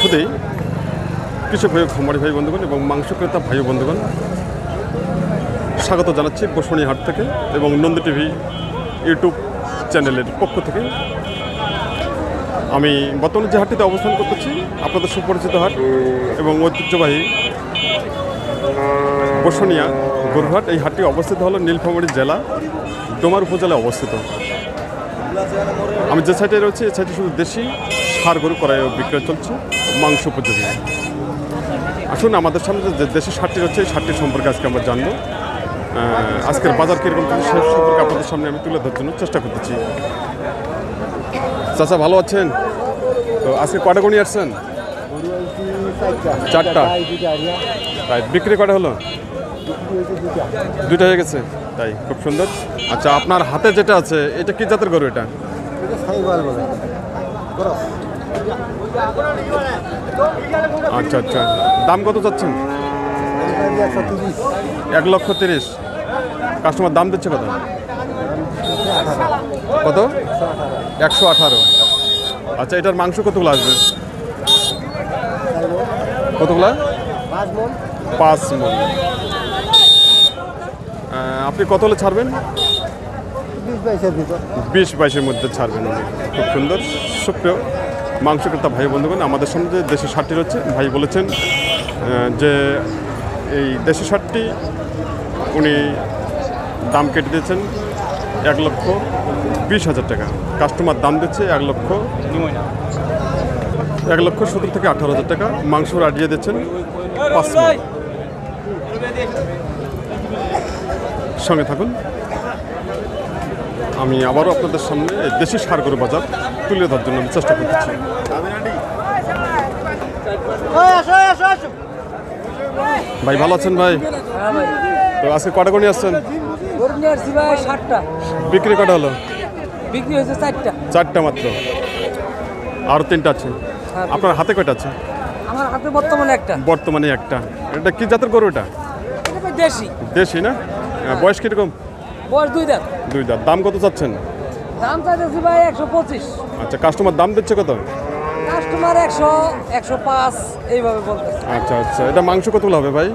শুধুই কৃষক ভাই খামারি ভাই বন্ধুগণ এবং মাংস ক্রেতা ভাই বন্ধুগণ স্বাগত জানাচ্ছি বসুনি হাট থেকে এবং নন্দী টিভি ইউটিউব চ্যানেলের পক্ষ থেকে। আমি বর্তমানে যে হাটটিতে অবস্থান করতেছি, আপনাদের সুপরিচিত হাট এবং ঐতিহ্যবাহী বসুনিয়া গরুহাট, এই হাটটি অবস্থিত হলো নীলফামারী জেলা, ডোমার উপজেলায় অবস্থিত। আমি যে সাইডে রয়েছি, এই সাইডে শুধু দেশি সার গরু করাই ও বিক্রয় চলছে, মাংস উপযোগী। আসুন, আমাদের সামনে যে দেশি সারটি রয়েছে, এই সম্পর্কে আজকে আমরা জানব। আজকের বাজার কীরকম চলছে সে সম্পর্কে আপনাদের সামনে আমি তুলে ধরার জন্য চেষ্টা করতেছি। চাচা, ভালো আছেন? তো আজকে কটা গুণি আসছেন? চারটা। তাই, বিক্রি কটা হলো? দুইটা হয়ে গেছে। তাই, খুব সুন্দর। আচ্ছা আপনার হাতে যেটা আছে, এটা কি জাতের গরু এটা? আচ্ছা আচ্ছা। দাম কত চাচ্ছেন? এক লক্ষ তিরিশ। কাস্টমার দাম দিচ্ছে কত? কত? একশো আঠারো। আচ্ছা এটার মাংস কতগুলো আসবে? কতগুলো? পাঁচ মন। আপনি কত হলে ছাড়বেন? বিশ বাইশের মধ্যে ছাড়বেন। খুব সুন্দর। সুপ্রিয় মাংস ক্রেতা ভাই বন্ধুগণ, আমাদের সামনে যে দেশি শার্টটি রয়েছে, ভাই বলেছেন যে এই দেশি ষাটটি উনি দাম কেটে দিয়েছেন এক লক্ষ বিশ হাজার টাকা। কাস্টমার দাম দিচ্ছে এক লক্ষ এক লক্ষ সতেরো থেকে আঠারো হাজার টাকা। মাংস আডিয়ে দিচ্ছেন পাঁচ সঙ্গে থাকুন। আমি আবারও আপনাদের সামনে দেশি সার গরু বাজার তুলে ধরার জন্য আমি চেষ্টা করতেছি ভাই ভালো আছেন ভাই? তো আজকে কটা গণি আসছেন? বিক্রি কটা হলো? বিক্রি হয়েছে চারটা। চারটা মাত্র। আর তিনটা আছে। হ্যাঁ, আপনার হাতে কয়টা আছে? আমার হাতে বর্তমানে একটা। বর্তমানে একটা। এটা কি জাতের গরু এটা? দেশি। দেশি না? বয়স কীরকম? বয়স দুই দাঁত। দুই দাঁত। দাম কত চাচ্ছেন? দাম চাইতেছি ভাই একশো পঁচিশ। আচ্ছা কাস্টমার দাম দিচ্ছে কত? কাস্টমার একশো একশো পাঁচ এইভাবে বলতেছে। আচ্ছা আচ্ছা। এটা মাংস কতগুলো হবে ভাই?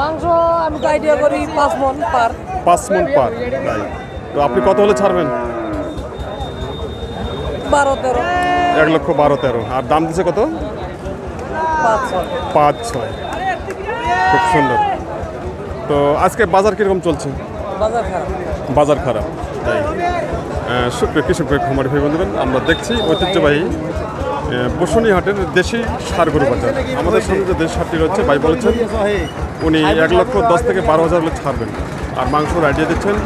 মাংস আমি তো আইডিয়া করি পাঁচ মন পার। পাঁচ মন পার তো আপনি কত হলে ছাড়বেন? বারো তেরো। এক লক্ষ বারো তেরো। আর দাম দিচ্ছে কত? পাঁচ ছয়। খুব সুন্দর। তো আজকে বাজার কীরকম চলছে? বাজার খারাপ। তাই। সুপ্রিয় কৃষক খামারি ভাই বন্ধুগণ, আমরা দেখছি ঐতিহ্যবাহী বসুনি হাটের দেশি সার গরু বাজার। আমাদের সামনে যে দেশি সারটি রয়েছে, ভাই বলেছেন, উনি এক লক্ষ দশ থেকে বারো হাজার ছাড়বেন। আর মাংস আইডিয়া দিচ্ছেন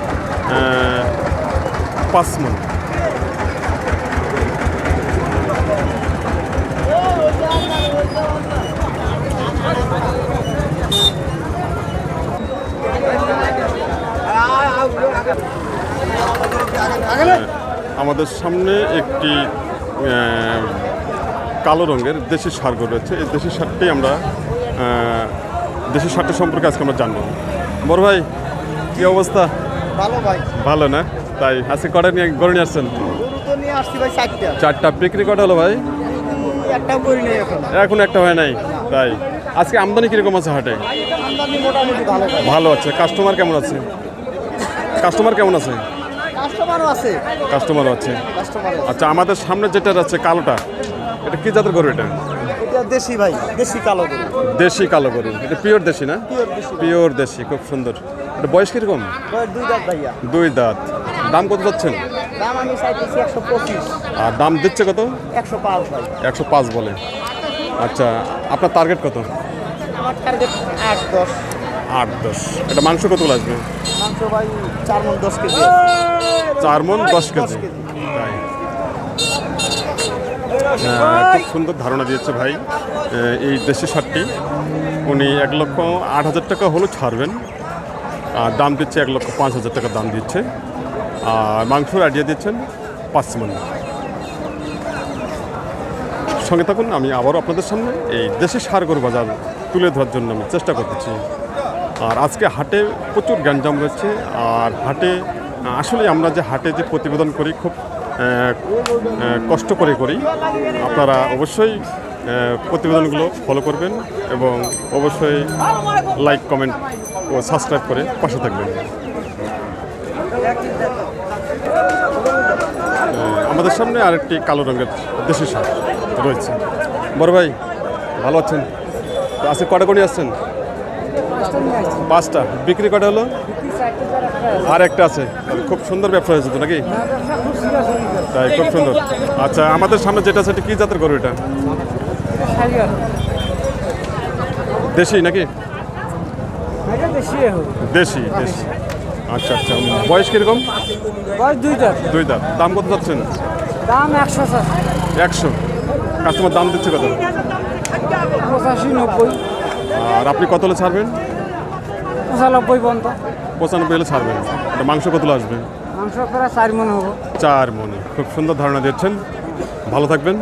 পাঁচ মন। আমাদের সামনে একটি কালো রঙের দেশি সার রয়েছে। এই দেশি সারটি আমরা দেশি সারটা সম্পর্কে আজকে আমরা জানব। বড় ভাই কি অবস্থা? ভালো ভাই। ভালো না? তাই আজকে কটা নিয়ে গরু নিয়ে আসছেন? চারটা। বিক্রি কটা হলো ভাই? এখন। একটা হয় নাই? তাই। আজকে আমদানি কীরকম আছে হাটে? ভালো। আছে। কাস্টমার কেমন আছে? কাস্টমার কেমন আছে? কাস্টমারও আছে। কাস্টমারও আছে। কাস্টমার আচ্ছা আমাদের সামনে যেটা আছে কালোটা এটা কি জাতের গরু এটা? এটা দেশি ভাই দেশি কালো গরু। দেশি কালো গরু। এটা পিওর দেশি না? পিওর দেশি। পিওর দেশি খুব সুন্দর। এটা বয়স কীরকম? দুই দাঁত ভাইয়া। দুই দাঁত। দাম কত যাচ্ছেন? দাম আমি চাইতেছি একশো পঁচিশ। আর দাম দিচ্ছে কত? একশো পাঁচ ভাই। একশো পাঁচ বলে। আচ্ছা আপনার টার্গেট কত? আমার টার্গেট আট দশ। আট দশ। এটা মাংস কতগুলো আসবে? মাংস ভাই চার মন দশ কেজি। চার মন দশ কেজি। তাই। হ্যাঁ, খুব সুন্দর ধারণা দিয়েছে ভাই। এই দেশি সারটি। উনি এক লক্ষ আট হাজার টাকা হলেও ছাড়বেন। আর দাম দিচ্ছে এক লক্ষ পাঁচ হাজার টাকা দাম দিচ্ছে। আর মাংস আইডিয়া দিচ্ছেন পাঁচ মন সঙ্গে থাকুন আমি আবারও আপনাদের সামনে এই দেশি সার গরু বাজার তুলে ধরার জন্য আমি চেষ্টা করতেছি। আর আজকে হাটে প্রচুর গ্যাঞ্জাম রয়েছে। আর হাটে, আসলে আমরা যে হাটে যে প্রতিবেদন করি, খুব কষ্ট করে করি। আপনারা অবশ্যই প্রতিবেদনগুলো ফলো করবেন এবং অবশ্যই লাইক কমেন্ট ও সাবস্ক্রাইব করে পাশে থাকবেন। আমাদের সামনে আরেকটি কালো রঙের দেশি সার রয়েছে। বড় ভাই, ভালো আছেন? আজকে কটা করে আসছেন? পাঁচটা। বিক্রি কটা হলো? আর একটা আছে। খুব সুন্দর ব্যবসা হয়েছে তো নাকি? তাই খুব সুন্দর। আচ্ছা আমাদের সামনে যেটা আছে কি জাতের গরু এটা? দেশি নাকি? দেশি দেশি। আচ্ছা আচ্ছা। বয়স কীরকম? দুই দাঁত। দাম কত যাচ্ছেন দাম একশো। একশো কাস্টমার দাম দিচ্ছে কত? আর আপনি কত ছাড়বেন? পঁচানব্বই পর্যন্ত। পঁচানব্বই হলে ছাড়বেন এটা মাংস কতলে আসবে? মাংস প্রায় চার মন হব। চার মনে। খুব সুন্দর ধারণা দিচ্ছেন ভালো থাকবেন।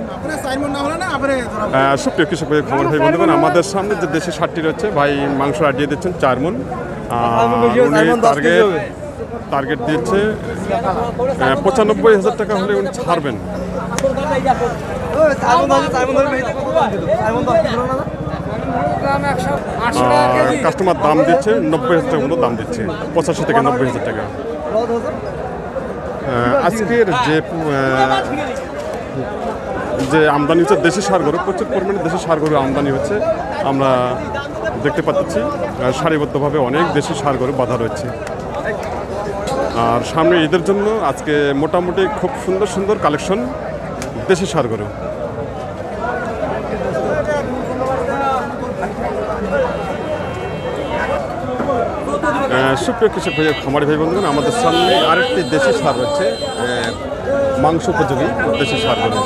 আহ, সুপ্রিয় কৃষক ভাই খবর ভাই বন্ধুগণ আমাদের সামনে যে দেশে ষাটটি রয়েছে ভাই মাংস আটিয়ে দিচ্ছেন চার মন। উনি টার্গেট টার্গেট দিচ্ছে পঁচানব্বই হাজার টাকা হলে উনি ছাড়বেন। কাস্টমার দাম দিচ্ছে নব্বই হাজার টাকা মতো দাম দিচ্ছে। পঁচাশি থেকে নব্বই হাজার টাকা। আজকের যে যে আমদানি হচ্ছে দেশি সার গরু প্রচুর পরিমাণে দেশি সার গরু আমদানি হচ্ছে। আমরা দেখতে পাচ্ছি সারিবদ্ধভাবে অনেক দেশি সার গরু বাধা রয়েছে। আর সামনে ঈদের জন্য আজকে মোটামুটি খুব সুন্দর সুন্দর কালেকশন দেশি সার গরু। সুপ্রিয় কৃষক ভাই খামারি ভাই বন্ধুগণ আমাদের সামনে আরেকটি দেশি সার আহ, মাংস উপযোগী দেশি সার গরু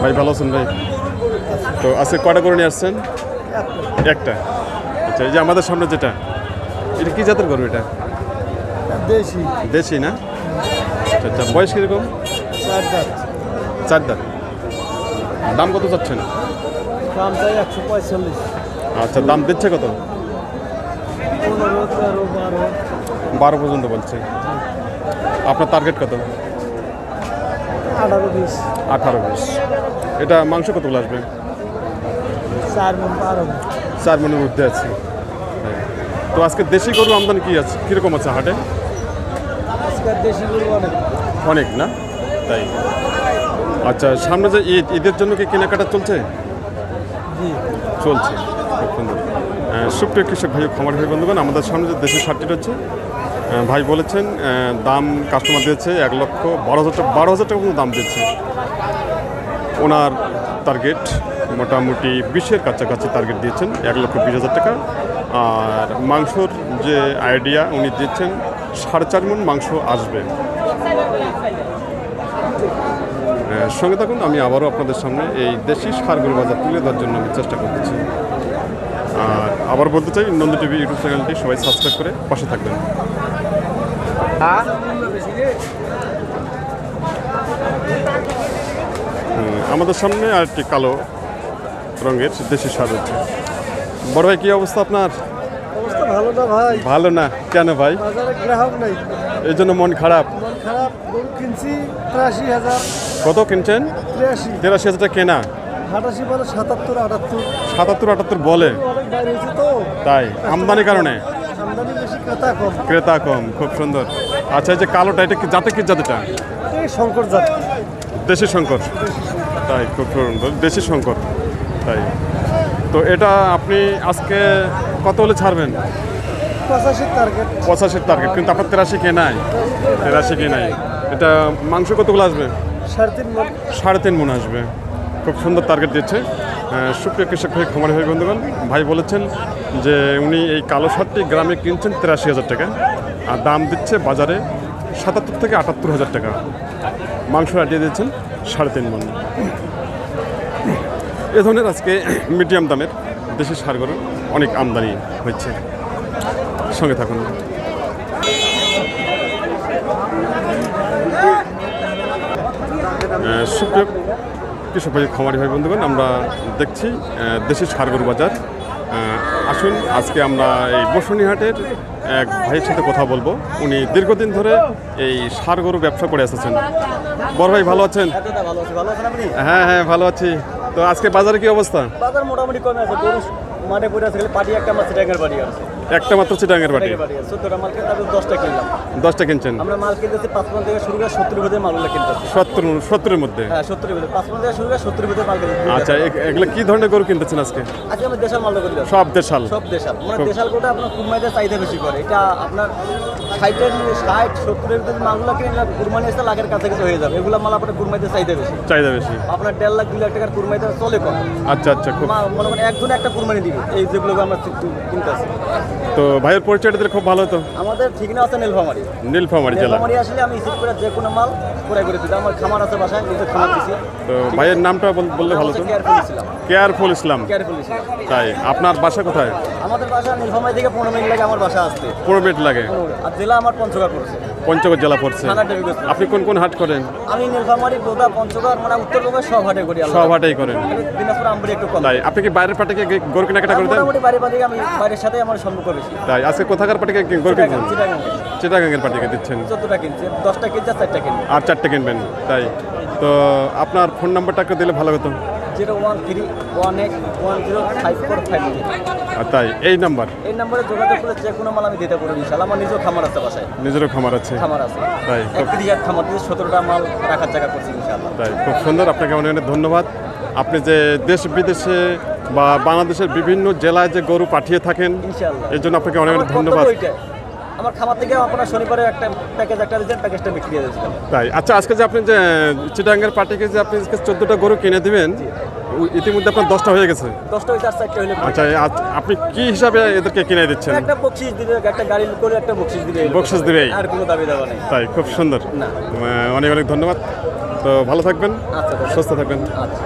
ভাই ভালো আছেন ভাই? তো আজকে কটা করে নিয়ে আসছেন? একটা। আচ্ছা এই যে আমাদের সামনে যেটা এটা কি জাতের গরু এটা? দেশি। দেশি না? আচ্ছা আচ্ছা বয়স কীরকম? চার দাঁত দাম কত চাচ্ছেন? দাম চাই একশো পঁয়তাল্লিশ। আচ্ছা দাম দিচ্ছে কত? বারো। পর্যন্ত বলছে। আপনার টার্গেট কত? আঠারো বিশ। আঠারো বিশ। এটা মাংস কতগুলো আসবে? চার মন বারো চার মনের মধ্যে আছে। হ্যাঁ। তো আজকে দেশি গরু আমদানি কি আছে? কীরকম আছে হাটে? অনেক। না? তাই। আচ্ছা সামনে যে ঈদ ঈদের জন্য কি কেনাকাটা চলছে? চলছে। সুপ্রিয় কৃষক ভাই খামার ভাই বন্ধুগণ আমাদের সামনে যে দেশের শার্টটি রয়েছে ভাই বলেছেন দাম কাস্টমার দিয়েছে এক লক্ষ বারো হাজার টাকা বারো হাজার টাকা পর্যন্ত দাম দিচ্ছে ওনার টার্গেট মোটামুটি বিশের কাছাকাছি টার্গেট দিয়েছেন এক লক্ষ বিশ হাজার টাকা। আর মাংসর যে আইডিয়া উনি দিচ্ছেন সাড়ে চার মন মাংস আসবে। সঙ্গে থাকুন আমি আবারও আপনাদের সামনে এই দেশি সারগুলো বাজার তুলে দেওয়ার জন্য আমি চেষ্টা করতেছি। আর আবার বলতে চাই নন্দী টিভি ইউটিউব চ্যানেলটি সবাই সাবস্ক্রাইব করে পাশে থাকবেন। হুম, আমাদের সামনে আরেকটি কালো রঙের দেশি সার হচ্ছে বড় ভাই কী অবস্থা আপনার? ভালো না ভাই? ভালো না। কেন ভাই? বাজারে গ্রাহক নাই। এই জন্য মন খারাপ। মন খারাপ গরু কিনছি তিরাশি হাজার। কত কিনছেন? তিরাশি। তেরাশি হাজার টাকা কেনা? আটাশি বলে সাতাত্তর আটাত্তর। সাতাত্তর আটাত্তর বলে? তাই? আমদানির কারণে? ক্রেতা কম। ক্রেতা কম খুব সুন্দর। আচ্ছা এই যে কালোটা এটা কি জাতে কি জাতিটা শঙ্কর জাত। দেশি শঙ্কর। তাই খুব সুন্দর। দেশি শঙ্কর। তাই। তো এটা আপনি আজকে কত হলে ছাড়বেন? পঁচাশির টার্গেট পঁচাশির টার্গেট কিন্তু আপনার তেরাশি কে নাই? তেরাশি কে নাই? এটা মাংস কতগুলো আসবে? সাড়ে তিন মন। সাড়ে তিন মন আসবে। খুব সুন্দর টার্গেট দিচ্ছে। সুপ্রিয় কৃষক ভাই খামারি ভাই বন্ধুগণ ভাই বলেছেন যে উনি এই কালো সারটি গ্রামে কিনছেন তিরাশি হাজার টাকা আর দাম দিচ্ছে বাজারে সাতাত্তর থেকে আটাত্তর হাজার টাকা। মাংস আটিয়ে দিচ্ছেন সাড়ে তিন মন। এ ধরনের আজকে মিডিয়াম দামের দেশি সার গরু অনেক আমদানি হচ্ছে। সঙ্গে থাকুন। সুপ্রিয় কৃষক ভাই খামারি ভাই বন্ধুগণ আমরা দেখছি আহ, দেশি সারগরু বাজার। আসুন আজকে আমরা এই বসুনিহাটের এক ভাইয়ের সাথে কথা বলব। উনি দীর্ঘদিন ধরে এই সারগরু ব্যবসা করে এসেছেন। বড় ভাই ভালো আছেন আপনি? হ্যাঁ হ্যাঁ ভালো আছি। তো আজকে বাজারে কি অবস্থা? বাজার মোটামুটি কমে আছে। গরু মাঠে পড়ে আছে খালি পাটি একটা মাছ ট্যাঙ্কের বাড়ি আছে একটা মাত্র চিটাঙ্গের বাটি। দশটা কিনলাম। দশটা কিনছেন? আমরা মাল কিনতেছি পাঁচ থেকে শুরু করে সত্তর ভিতরে মালগুলো কিনতেছি। সত্তর সত্তরের মধ্যে? হ্যাঁ ভিতরে পাঁচ থেকে শুরু করে ভিতরে মাল কিনতেছি। আচ্ছা এগুলো কি ধরনের গরু কিনতেছেন আজকে? আজকে আমরা দেশাল সব দেশাল? সব দেশাল। মানে দেশাল কোটা আপনার কুরমাইতে চাহিদা বেশি করে। এটা আপনার ষাটের ষাট সত্তরের ভিতরে মালগুলো কিনে কুরমানি এসে লাখের কাছাকাছি হয়ে যাবে। এগুলো মাল আপনার কুরমাইতে চাহিদা বেশি। চাহিদা বেশি। আপনার দেড় লাখ দুই লাখ টাকার কুরমাইতে চলে কম। আচ্ছা আচ্ছা মনে করেন একজন একটা কুরবানি দিবে। এই যেগুলো আমরা তো ভাইয়ের পরিচয়টা দিলে খুব ভালো হতো। আমাদের ঠিকানা আছে নীলফামারি। নীলফামারী জেলা। নীলফামারি আসলে আমি রিসিভ করে যে কোনো মাল ক্রয় করে দিতে আমার খামার আছে বাসায় নিজে খামার দিছি। তো ভাইয়ের নামটা বল- বললে ভালো হতো। কেয়ারফুল ছিলাম কেয়ারফুল ইসলাম কেয়ারফুল ছিলাম তাই আপনার বাসা কোথায়? আমাদের বাসা নীলফামারি থেকে পনেরো মিনিট লাগে আমার বাসা আসতে। পুরো মিনিট লাগে। আর জেলা আমার পঞ্চগড় পড়ছে। পঞ্চগড় জেলা পড়ছে। আপনি কোন কোন হাট করেন? আমি নীলফামারি বোদা পঞ্চগড় মানে উত্তরবঙ্গের সব হাটে করি আল্লাহ সব হাটেই করেন। দিনাজপুর আমবাড়ি একটু কম। তাই আপনি কি বাইরের পাটিকে গে- গরু কেনাকাটা করে দেন? মোটামুটি বাড়ি বাড়ি আমি বাইরের সাথে আমার সম্পর্ক তাই আজকে কোথাকার পাটিকে কিনছেন চিটাগাং চিটাগাঙ্গের পাটিকে দিচ্ছেন। চোদ্দটা কিনছি দশটা কিনছি আর চারটা কিনছি আর চারটে কিনবেন তাই। তো আপনার ফোন নাম্বারটা দিলে ভালো হতো। Zero one three one eight one zero five four five আর তাই এই নাম্বার। এই নম্বরে যোগাযোগ করলে যে কোনো মাল আমি দিতে পারব ইনশাল্লাহ আমার নিজেও খামার আছে বাসায়। নিজেরও খামার আছে। খামার আছে। তাই একত্রিশ খামার দিয়ে সতেরোটা মাল রাখার জায়গা করছি ইনশাল্লাহ তাই খুব সুন্দর। আপনাকে অনেক অনেক ধন্যবাদ। আপনি যে দেশ বিদেশে বা বাংলাদেশের বিভিন্ন জেলায় যে গরু পাঠিয়ে থাকেন এই জন্য আপনাকে অনেক অনেক ধন্যবাদ। আমার খামার থেকে আপনার শনিবারে একটা প্যাকেজ একটা দিয়েছেন প্যাকেজটা বিক্রি দিয়ে তাই। আচ্ছা আজকে যে আপনি যে চিটাঙ্গের পার্টিকে যে আপনি চোদ্দোটা গরু কিনে দিবেন ইতিমধ্যে আপনার দশটা হয়ে গেছে। দশটা হয়েছে আর চারটে হলে আচ্ছা আপনি কি হিসাবে এদেরকে কিনে দিচ্ছেন? একটা বকশিস দিবে একটা গাড়ি করে একটা বকশিস দিবে। বকশিস দিবেই? আর কোনো দাবি দেওয়া নেই। তাই খুব সুন্দর। অনেক অনেক ধন্যবাদ। তো ভালো থাকবেন আচ্ছা। সুস্থ থাকবেন। আচ্ছা।